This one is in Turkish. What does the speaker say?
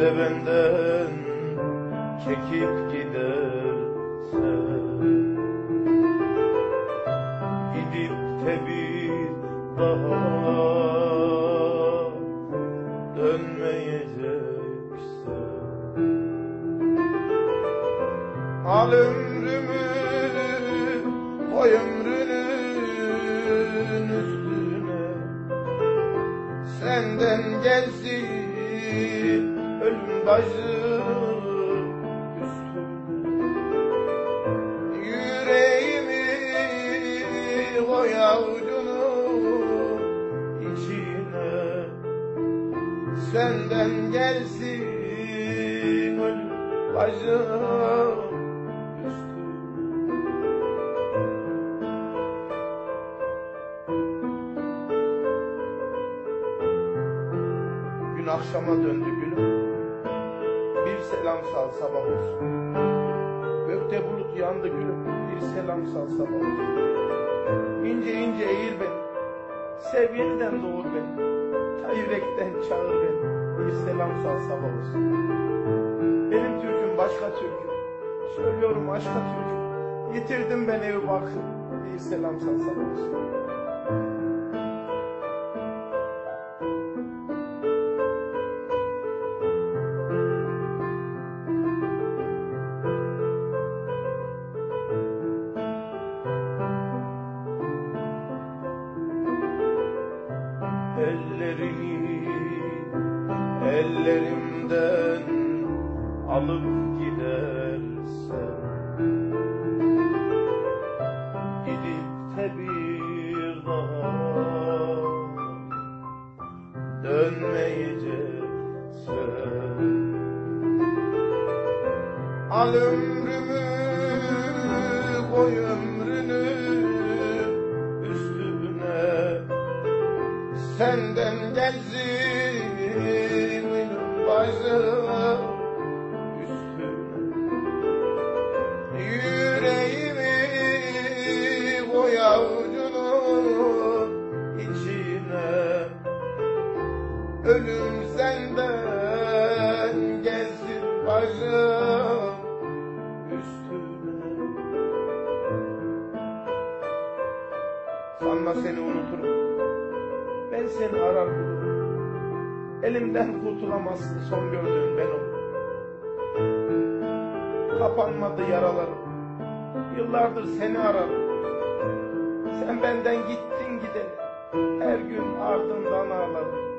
de benden çekip giderse Gidip de bir daha dönmeyecekse Al ömrümü koy ömrünün üstüne. Senden gelsin başım üstüne Yüreğimi koy avucunun içine Senden gelsin ölüm Gün akşama döndü gülüm selam sal sabah olsun. Gökte bulut yandı gülüm Bir selam sal sabah olsun. İnce ince eğil beni Sev yeniden doğur beni Ta yürekten çağır beni Bir selam sal sabah olsun. Benim türküm başka türkü Söylüyorum aşka türkü Yitirdim ben evi barkı Bir selam sal sabah olsun Ellerini ellerimden alıp gidersen Gidip de bir daha dönmeyeceksen Al ömrümü koy Senden gelsin başım üstüne. Yüreğimi koy avucunun içine. Ölüm senden gelsin başım üstüne. Sanma seni unuturum seni arar bulurum. Elimden kurtulamazsın son gördüğün ben ol. Kapanmadı yaralarım. Yıllardır seni ararım. Sen benden gittin gideli. Her gün ardından ağlarım.